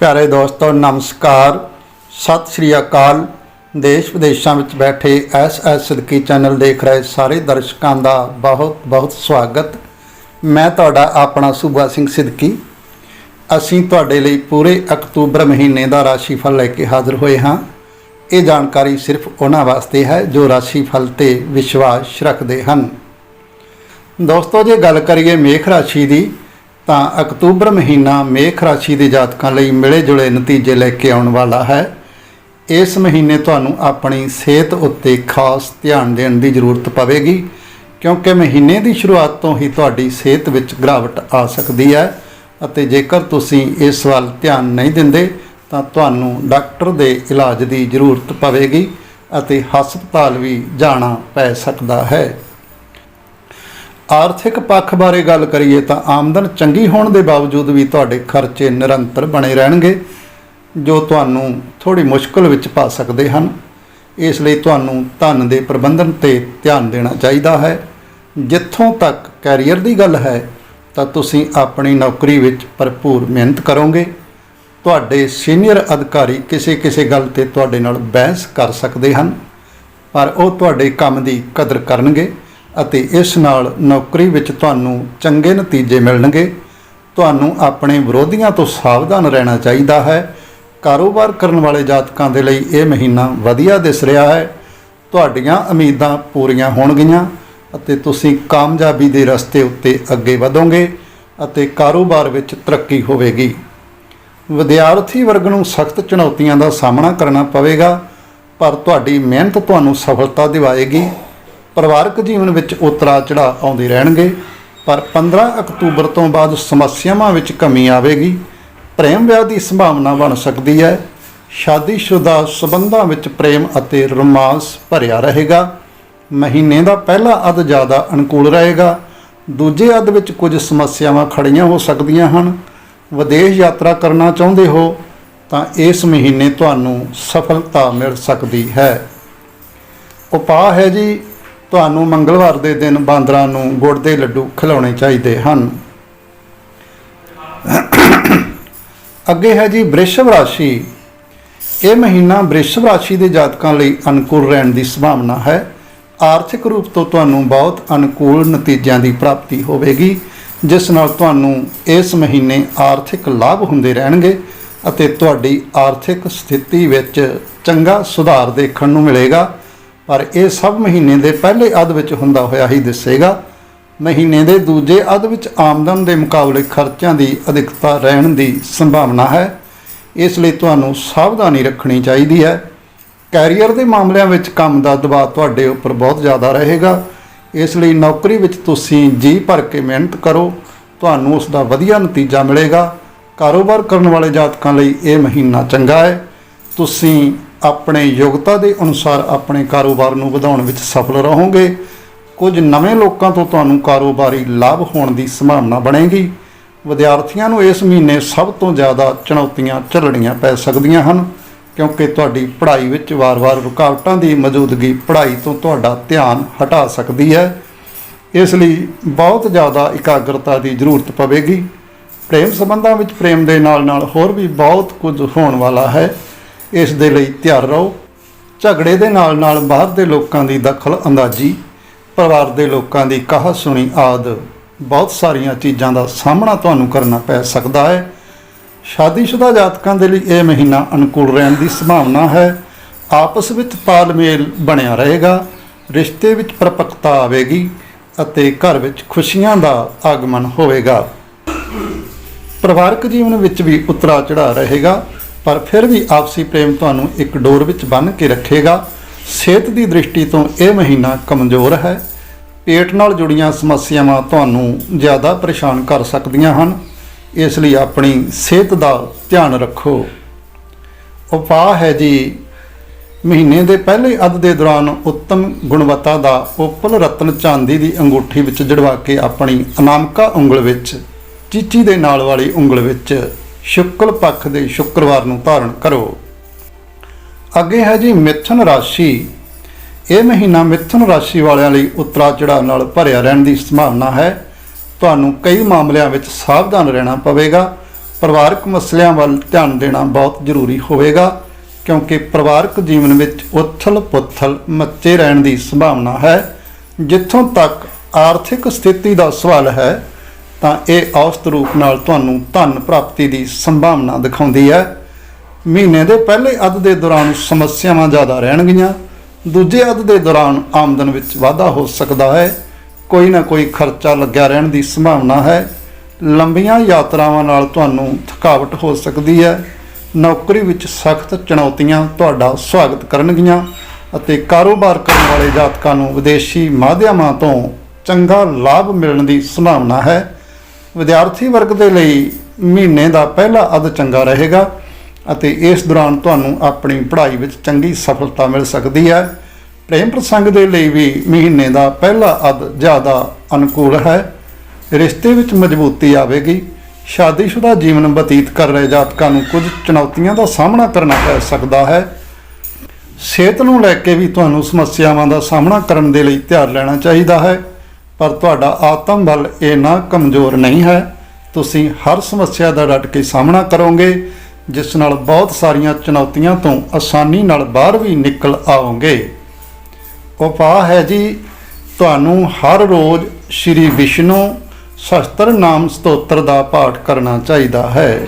ਪਿਆਰੇ ਦੋਸਤੋ, ਨਮਸਕਾਰ। ਸਤਿ ਸ਼੍ਰੀ ਅਕਾਲ। ਦੇਸ਼ ਵਿਦੇਸ਼ਾਂ ਵਿੱਚ ਬੈਠੇ ਐਸ ਐਸ ਸਿੱਧਕੀ ਚੈਨਲ ਦੇਖ ਰਹੇ ਸਾਰੇ ਦਰਸ਼ਕਾਂ ਦਾ ਬਹੁਤ ਬਹੁਤ ਸਵਾਗਤ। ਮੈਂ ਤੁਹਾਡਾ ਆਪਣਾ ਸੂਬਾ ਸਿੰਘ ਸਿੱਧਕੀ। ਅਸੀਂ ਤੁਹਾਡੇ ਲਈ ਪੂਰੇ ਅਕਤੂਬਰ ਮਹੀਨੇ ਦਾ ਰਾਸ਼ੀਫਲ ਲੈ ਕੇ ਹਾਜ਼ਰ ਹੋਏ ਹਾਂ। ਇਹ ਜਾਣਕਾਰੀ ਸਿਰਫ ਉਹਨਾਂ ਵਾਸਤੇ ਹੈ ਜੋ ਰਾਸ਼ੀਫਲ ਤੇ ਵਿਸ਼ਵਾਸ ਰੱਖਦੇ ਹਨ। ਦੋਸਤੋ, ਜੇ ਗੱਲ ਕਰੀਏ ਮੇਖ ਰਾਸ਼ੀ ਦੀ ਤਾਂ ਅਕਤੂਬਰ ਮਹੀਨਾ ਮੇਖ ਰਾਸ਼ੀ ਦੇ ਜਾਤਕਾਂ ਲਈ ਮਿਲੇ ਜੁਲੇ ਨਤੀਜੇ ਲੈ ਕੇ ਆਉਣ ਵਾਲਾ ਹੈ। ਇਸ ਮਹੀਨੇ ਤੁਹਾਨੂੰ ਆਪਣੀ ਸਿਹਤ ਉੱਤੇ ਖਾਸ ਧਿਆਨ ਦੇਣ ਦੀ ਜ਼ਰੂਰਤ ਪਵੇਗੀ, ਕਿਉਂਕਿ ਮਹੀਨੇ ਦੀ ਸ਼ੁਰੂਆਤ ਤੋਂ ਹੀ ਤੁਹਾਡੀ ਸਿਹਤ ਵਿੱਚ ਗਿਰਾਵਟ ਆ ਸਕਦੀ ਹੈ ਅਤੇ ਜੇਕਰ ਤੁਸੀਂ ਇਸ ਵੱਲ ਧਿਆਨ ਨਹੀਂ ਦਿੰਦੇ, ਤਾਂ ਤੁਹਾਨੂੰ ਡਾਕਟਰ ਦੇ ਇਲਾਜ ਦੀ ਜ਼ਰੂਰਤ ਪਵੇਗੀ ਅਤੇ ਹਸਪਤਾਲ ਵੀ ਜਾਣਾ ਪੈ ਸਕਦਾ ਹੈ। ਆਰਥਿਕ ਪੱਖ ਬਾਰੇ ਗੱਲ ਕਰੀਏ ਤਾਂ ਆਮਦਨ ਚੰਗੀ ਹੋਣ ਦੇ ਬਾਵਜੂਦ ਵੀ ਤੁਹਾਡੇ ਖਰਚੇ ਨਿਰੰਤਰ ਬਣੇ ਰਹਿਣਗੇ, ਜੋ ਤੁਹਾਨੂੰ ਥੋੜੀ ਮੁਸ਼ਕਲ ਵਿੱਚ ਪਾ ਸਕਦੇ ਹਨ। ਇਸ ਲਈ ਤੁਹਾਨੂੰ ਧਨ ਦੇ ਪ੍ਰਬੰਧਨ ਤੇ ਧਿਆਨ ਦੇਣਾ ਚਾਹੀਦਾ ਹੈ। ਜਿੱਥੋਂ ਤੱਕ ਕੈਰੀਅਰ ਦੀ ਗੱਲ ਹੈ, ਤਾਂ ਤੁਸੀਂ ਆਪਣੀ ਨੌਕਰੀ ਵਿੱਚ ਭਰਪੂਰ ਮਿਹਨਤ ਕਰੋਗੇ। ਤੁਹਾਡੇ ਸੀਨੀਅਰ ਅਧਿਕਾਰੀ ਕਿਸੇ ਕਿਸੇ ਗੱਲ ਤੇ ਤੁਹਾਡੇ ਨਾਲ ਬਹਿਸ ਕਰ ਸਕਦੇ ਹਨ, ਪਰ ਉਹ ਤੁਹਾਡੇ ਕੰਮ ਦੀ ਕਦਰ ਕਰਨਗੇ। ਅਤੇ ਇਸ ਨਾਲ ਨੌਕਰੀ ਵਿੱਚ ਤੁਹਾਨੂੰ ਚੰਗੇ ਨਤੀਜੇ ਮਿਲਣਗੇ। ਤੁਹਾਨੂੰ ਆਪਣੇ ਵਿਰੋਧੀਆਂ ਤੋਂ ਸਾਵਧਾਨ ਰਹਿਣਾ ਚਾਹੀਦਾ ਹੈ। ਕਾਰੋਬਾਰ ਕਰਨ ਵਾਲੇ ਜਾਤਕਾਂ ਦੇ ਲਈ ਇਹ ਮਹੀਨਾ ਵਧੀਆ ਦਿਸ ਰਿਹਾ ਹੈ। ਤੁਹਾਡੀਆਂ ਉਮੀਦਾਂ ਪੂਰੀਆਂ ਹੋਣਗੀਆਂ ਅਤੇ ਤੁਸੀਂ ਕਾਮਯਾਬੀ ਦੇ ਰਸਤੇ ਉੱਤੇ ਅੱਗੇ ਵਧੋਗੇ ਅਤੇ ਕਾਰੋਬਾਰ ਵਿੱਚ ਤਰੱਕੀ ਹੋਵੇਗੀ। ਵਿਦਿਆਰਥੀ ਵਰਗ ਨੂੰ ਸਖਤ ਚੁਣੌਤੀਆਂ ਦਾ ਸਾਹਮਣਾ ਕਰਨਾ ਪਵੇਗਾ, ਪਰ ਤੁਹਾਡੀ ਮਿਹਨਤ ਤੁਹਾਨੂੰ ਸਫਲਤਾ ਦਿਵਾਏਗੀ। ਪਰਿਵਾਰਕ ਜੀਵਨ ਵਿੱਚ ਉਤਰਾ ਚੜਾ ਆਉਂਦੇ ਰਹਿਣਗੇ, ਪਰ 15 ਅਕਤੂਬਰ ਤੋਂ ਬਾਅਦ ਸਮੱਸਿਆਵਾਂ ਵਿੱਚ ਕਮੀ ਆਵੇਗੀ। ਪ੍ਰੇਮ ਵਿਆਹ ਦੀ ਸੰਭਾਵਨਾ ਬਣ ਸਕਦੀ ਹੈ। ਸ਼ਾਦੀशुदा ਸਬੰਧਾਂ ਵਿੱਚ ਪ੍ਰੇਮ ਅਤੇ ਰੋਮਾਂਸ ਭਰਿਆ ਰਹੇਗਾ। ਮਹੀਨੇ ਦਾ ਪਹਿਲਾ ਅੱਧ ਜ਼ਿਆਦਾ ਅਨੁਕੂਲ ਰਹੇਗਾ। ਦੂਜੇ ਅੱਧ ਵਿੱਚ ਕੁਝ ਸਮੱਸਿਆਵਾਂ ਖੜੀਆਂ ਹੋ ਸਕਦੀਆਂ ਹਨ। ਵਿਦੇਸ਼ ਯਾਤਰਾ ਕਰਨਾ ਚਾਹੁੰਦੇ ਹੋ, ਤਾਂ ਇਸ ਮਹੀਨੇ ਤੁਹਾਨੂੰ ਸਫਲਤਾ ਮਿਲ ਸਕਦੀ ਹੈ। ਉਪਾਅ ਹੈ ਜੀ ਤੁਹਾਨੂੰ ਮੰਗਲਵਾਰ ਦੇ ਦਿਨ ਬਾਂਦਰਾਂ ਨੂੰ ਗੁੜ ਦੇ ਲੱਡੂ ਖਿਲਾਉਣੇ ਚਾਹੀਦੇ ਹਨ। ਅੱਗੇ ਹੈ ਜੀ ਬ੍ਰਿਸ਼ਭ ਰਾਸ਼ੀ। ਇਹ ਮਹੀਨਾ ਬ੍ਰਿਸ਼ਭ ਰਾਸ਼ੀ ਦੇ ਜਾਤਕਾਂ ਲਈ ਅਨੁਕੂਲ ਰਹਿਣ ਦੀ ਸੰਭਾਵਨਾ ਹੈ। ਆਰਥਿਕ ਰੂਪ ਤੋਂ ਤੁਹਾਨੂੰ ਬਹੁਤ ਅਨੁਕੂਲ ਨਤੀਜਿਆਂ ਦੀ ਪ੍ਰਾਪਤੀ ਹੋਵੇਗੀ, ਜਿਸ ਨਾਲ ਤੁਹਾਨੂੰ ਇਸ ਮਹੀਨੇ ਆਰਥਿਕ ਲਾਭ ਹੁੰਦੇ ਰਹਿਣਗੇ ਅਤੇ ਤੁਹਾਡੀ ਆਰਥਿਕ ਸਥਿਤੀ ਵਿੱਚ ਚੰਗਾ ਸੁਧਾਰ ਦੇਖਣ ਨੂੰ ਮਿਲੇਗਾ। ਪਰ ਇਹ ਸਭ ਮਹੀਨੇ ਦੇ ਪਹਿਲੇ ਅੱਧ ਵਿੱਚ ਹੁੰਦਾ ਹੋਇਆ ਹੀ ਦਿਸੇਗਾ। ਮਹੀਨੇ ਦੇ ਦੂਜੇ ਅੱਧ ਵਿੱਚ ਆਮਦਨ ਦੇ ਮੁਕਾਬਲੇ ਖਰਚਿਆਂ ਦੀ ਅਧਿਕਤਾ ਰਹਿਣ ਦੀ ਸੰਭਾਵਨਾ ਹੈ। ਇਸ ਲਈ ਤੁਹਾਨੂੰ ਸਾਵਧਾਨੀ ਰੱਖਣੀ ਚਾਹੀਦੀ ਹੈ। ਕੈਰੀਅਰ ਦੇ ਮਾਮਲਿਆਂ ਵਿੱਚ ਕੰਮ ਦਾ ਦਬਾਅ ਤੁਹਾਡੇ ਉੱਪਰ ਬਹੁਤ ਜ਼ਿਆਦਾ ਰਹੇਗਾ। ਇਸ ਲਈ ਨੌਕਰੀ ਵਿੱਚ ਤੁਸੀਂ ਜੀ ਭਰ ਕੇ ਮਿਹਨਤ ਕਰੋ। ਤੁਹਾਨੂੰ ਉਸ ਦਾ ਵਧੀਆ ਨਤੀਜਾ ਮਿਲੇਗਾ। ਕਾਰੋਬਾਰ ਕਰਨ ਵਾਲੇ ਜਾਤਕਾਂ ਲਈ ਇਹ ਮਹੀਨਾ ਚੰਗਾ ਹੈ। ਤੁਸੀਂ ਆਪਣੇ ਯੋਗਤਾ ਦੇ ਅਨੁਸਾਰ ਆਪਣੇ ਕਾਰੋਬਾਰ ਨੂੰ ਵਧਾਉਣ ਵਿੱਚ ਸਫਲ ਰਹੋਗੇ। ਕੁਝ ਨਵੇਂ ਲੋਕਾਂ ਤੋਂ ਤੁਹਾਨੂੰ ਕਾਰੋਬਾਰੀ ਲਾਭ ਹੋਣ ਦੀ ਸੰਭਾਵਨਾ ਬਣੇਗੀ। ਵਿਦਿਆਰਥੀਆਂ ਨੂੰ ਇਸ ਮਹੀਨੇ ਸਭ ਤੋਂ ਜ਼ਿਆਦਾ ਚੁਣੌਤੀਆਂ ਝੱਲਣੀਆਂ ਪੈ ਸਕਦੀਆਂ ਹਨ, ਕਿਉਂਕਿ ਤੁਹਾਡੀ ਪੜ੍ਹਾਈ ਵਿੱਚ ਵਾਰ-ਵਾਰ ਰੁਕਾਵਟਾਂ ਦੀ ਮੌਜੂਦਗੀ ਪੜ੍ਹਾਈ ਤੋਂ ਤੁਹਾਡਾ ਧਿਆਨ ਹਟਾ ਸਕਦੀ ਹੈ। ਇਸ ਲਈ ਬਹੁਤ ਜ਼ਿਆਦਾ ਇਕਾਗਰਤਾ ਦੀ ਜ਼ਰੂਰਤ ਪਵੇਗੀ। ਪ੍ਰੇਮ ਸੰਬੰਧਾਂ ਵਿੱਚ ਪ੍ਰੇਮ ਦੇ ਨਾਲ-ਨਾਲ ਹੋਰ ਵੀ ਬਹੁਤ ਕੁਝ ਹੋਣ ਵਾਲਾ ਹੈ। ਇਸ ਦੇ ਲਈ ਤਿਆਰ ਰਹੋ। ਝਗੜੇ ਦੇ ਨਾਲ-ਨਾਲ ਬਾਹਰ ਦੇ ਲੋਕਾਂ ਦੀ ਦਖਲ ਅੰਦਾਜ਼ੀ, ਪਰਿਵਾਰ ਦੇ ਲੋਕਾਂ ਦੀ ਕਹਾ ਸੁਣੀ ਆਦ, ਬਹੁਤ ਸਾਰੀਆਂ ਚੀਜ਼ਾਂ ਦਾ ਸਾਹਮਣਾ ਤੁਹਾਨੂੰ ਕਰਨਾ ਪੈ ਸਕਦਾ ਹੈ। ਸ਼ਾਦੀशुदा ਜਾਤਕਾਂ ਦੇ ਲਈ ਇਹ ਮਹੀਨਾ ਅਨੁਕੂਲ ਰਹਿਣ ਦੀ ਸੰਭਾਵਨਾ ਹੈ। ਆਪਸ ਵਿੱਚ ਤਾਲਮੇਲ ਬਣਿਆ ਰਹੇਗਾ, ਰਿਸ਼ਤੇ ਵਿੱਚ ਪਰਪੱਕਤਾ ਆਵੇਗੀ ਅਤੇ ਘਰ ਵਿੱਚ ਖੁਸ਼ੀਆਂ ਦਾ ਆਗਮਨ ਹੋਵੇਗਾ। ਪਰਿਵਾਰਕ ਜੀਵਨ ਵਿੱਚ ਵੀ ਉਤਰਾ ਚੜਾ ਰਹੇਗਾ। ਪਰ ਫਿਰ ਵੀ ਆਪਸੀ ਪ੍ਰੇਮ ਤੁਹਾਨੂੰ ਇੱਕ ਡੋਰ ਵਿੱਚ ਬੰਨ੍ਹ ਕੇ ਰੱਖੇਗਾ। ਸਿਹਤ ਦੀ ਦ੍ਰਿਸ਼ਟੀ ਤੋਂ ਇਹ ਮਹੀਨਾ ਕਮਜ਼ੋਰ ਹੈ। ਪੇਟ ਨਾਲ ਜੁੜੀਆਂ ਸਮੱਸਿਆਵਾਂ ਤੁਹਾਨੂੰ ਜ਼ਿਆਦਾ ਪਰੇਸ਼ਾਨ ਕਰ ਸਕਦੀਆਂ ਹਨ। ਇਸ ਲਈ ਆਪਣੀ ਸਿਹਤ ਦਾ ਧਿਆਨ ਰੱਖੋ। ਉਪਾਅ ਹੈ ਜੀ, ਮਹੀਨੇ ਦੇ ਪਹਿਲੇ ਅੱਧ ਦੇ ਦੌਰਾਨ ਉੱਤਮ ਗੁਣਵੱਤਾ ਦਾ ਉਪਲ ਰਤਨ ਚਾਂਦੀ ਦੀ ਅੰਗੂਠੀ ਵਿੱਚ ਜੜਵਾ ਕੇ ਆਪਣੀ ਅਨਾਮਕਾ ਉਂਗਲ ਵਿੱਚ, ਚੀਚੀ ਦੇ ਨਾਲ ਵਾਲੀ ਉਂਗਲ ਵਿੱਚ ਸ਼ੁਕਲ ਪੱਖ ਦੇ ਸ਼ੁੱਕਰਵਾਰ ਨੂੰ ਧਾਰਨ ਕਰੋ। ਅੱਗੇ ਹੈ ਜੀ ਮਿਥੁਨ ਰਾਸ਼ੀ। ਇਹ ਮਹੀਨਾ ਮਿਥੁਨ ਰਾਸ਼ੀ ਵਾਲਿਆਂ ਲਈ ਉਤਰਾ ਚੜਾਅ ਨਾਲ ਭਰਿਆ ਰਹਿਣ ਦੀ ਸੰਭਾਵਨਾ ਹੈ। ਤੁਹਾਨੂੰ ਕਈ ਮਾਮਲਿਆਂ ਵਿੱਚ ਸਾਵਧਾਨ ਰਹਿਣਾ ਪਵੇਗਾ। ਪਰਿਵਾਰਕ ਮਸਲਿਆਂ ਵੱਲ ਧਿਆਨ ਦੇਣਾ ਬਹੁਤ ਜ਼ਰੂਰੀ ਹੋਵੇਗਾ, ਕਿਉਂਕਿ ਪਰਿਵਾਰਕ ਜੀਵਨ ਵਿੱਚ ਉਥਲ-ਪੁਥਲ ਮੱਚੇ ਰਹਿਣ ਦੀ ਸੰਭਾਵਨਾ ਹੈ। ਜਿੱਥੋਂ ਤੱਕ ਆਰਥਿਕ ਸਥਿਤੀ ਦਾ ਸਵਾਲ ਹੈ ਤਾਂ ਇਹ ਔਸਤ ਰੂਪ ਨਾਲ ਤੁਹਾਨੂੰ ਧਨ ਪ੍ਰਾਪਤੀ ਦੀ ਸੰਭਾਵਨਾ ਦਿਖਾਉਂਦੀ ਹੈ। ਮਹੀਨੇ ਦੇ ਪਹਿਲੇ ਅੱਧ ਦੇ ਦੌਰਾਨ ਸਮੱਸਿਆਵਾਂ ਜ਼ਿਆਦਾ ਰਹਿਣਗੀਆਂ। ਦੂਜੇ ਅੱਧ ਦੇ ਦੌਰਾਨ ਆਮਦਨ ਵਿੱਚ ਵਾਧਾ ਹੋ ਸਕਦਾ ਹੈ। ਕੋਈ ਨਾ ਕੋਈ ਖਰਚਾ ਲੱਗਿਆ ਰਹਿਣ ਦੀ ਸੰਭਾਵਨਾ ਹੈ। ਲੰਬੀਆਂ ਯਾਤਰਾਵਾਂ ਨਾਲ ਤੁਹਾਨੂੰ ਥਕਾਵਟ ਹੋ ਸਕਦੀ ਹੈ। ਨੌਕਰੀ ਵਿੱਚ ਸਖਤ ਚੁਣੌਤੀਆਂ ਤੁਹਾਡਾ ਸਵਾਗਤ ਕਰਨਗੀਆਂ ਅਤੇ ਕਾਰੋਬਾਰ ਕਰਨ ਵਾਲੇ ਜਾਤਕਾਂ ਨੂੰ ਵਿਦੇਸ਼ੀ ਮਾਧਿਅਮਾਂ ਤੋਂ ਚੰਗਾ ਲਾਭ ਮਿਲਣ ਦੀ ਸੰਭਾਵਨਾ ਹੈ। ਵਿਦਿਆਰਥੀ ਵਰਗ ਦੇ ਲਈ ਮਹੀਨੇ ਦਾ ਪਹਿਲਾ ਅੱਧ ਚੰਗਾ ਰਹੇਗਾ ਅਤੇ ਇਸ ਦੌਰਾਨ ਤੁਹਾਨੂੰ ਆਪਣੀ ਪੜ੍ਹਾਈ ਵਿੱਚ ਚੰਗੀ ਸਫਲਤਾ ਮਿਲ ਸਕਦੀ ਹੈ। ਪ੍ਰੇਮ ਪ੍ਰਸੰਗ ਦੇ ਲਈ ਵੀ ਮਹੀਨੇ ਦਾ ਪਹਿਲਾ ਅੱਧ ਜ਼ਿਆਦਾ ਅਨੁਕੂਲ ਹੈ। ਰਿਸ਼ਤੇ ਵਿੱਚ ਮਜ਼ਬੂਤੀ ਆਵੇਗੀ। ਸ਼ਾਦੀशुदा ਜੀਵਨ ਬਤੀਤ ਕਰ ਰਹੇ ਜਾਤਕਾਂ ਨੂੰ ਕੁਝ ਚੁਣੌਤੀਆਂ ਦਾ ਸਾਹਮਣਾ ਕਰਨਾ ਪੈ ਸਕਦਾ ਹੈ। ਸਿਹਤ ਨੂੰ ਲੈ ਕੇ ਵੀ ਤੁਹਾਨੂੰ ਸਮੱਸਿਆਵਾਂ ਦਾ ਸਾਹਮਣਾ ਕਰਨ ਦੇ ਲਈ ਧਿਆਨ ਲੈਣਾ ਚਾਹੀਦਾ ਹੈ। ਪਰ ਤੁਹਾਡਾ ਆਤਮ ਬਲ ਇੰਨਾ ਕਮਜ਼ੋਰ ਨਹੀਂ ਹੈ। ਤੁਸੀਂ ਹਰ ਸਮੱਸਿਆ ਦਾ ਡਟ ਕੇ ਸਾਹਮਣਾ ਕਰੋਗੇ, ਜਿਸ ਨਾਲ ਬਹੁਤ ਸਾਰੀਆਂ ਚੁਣੌਤੀਆਂ ਤੋਂ ਆਸਾਨੀ ਨਾਲ ਬਾਹਰ ਵੀ ਨਿਕਲ ਆਓਗੇ। ਉਪਾਅ ਹੈ ਜੀ, ਤੁਹਾਨੂੰ ਹਰ ਰੋਜ਼ ਸ਼੍ਰੀ ਵਿਸ਼ਨੂੰ ਸਹਸਤਰ ਨਾਮ ਸਤੋਤਰ ਦਾ ਪਾਠ ਕਰਨਾ ਚਾਹੀਦਾ ਹੈ।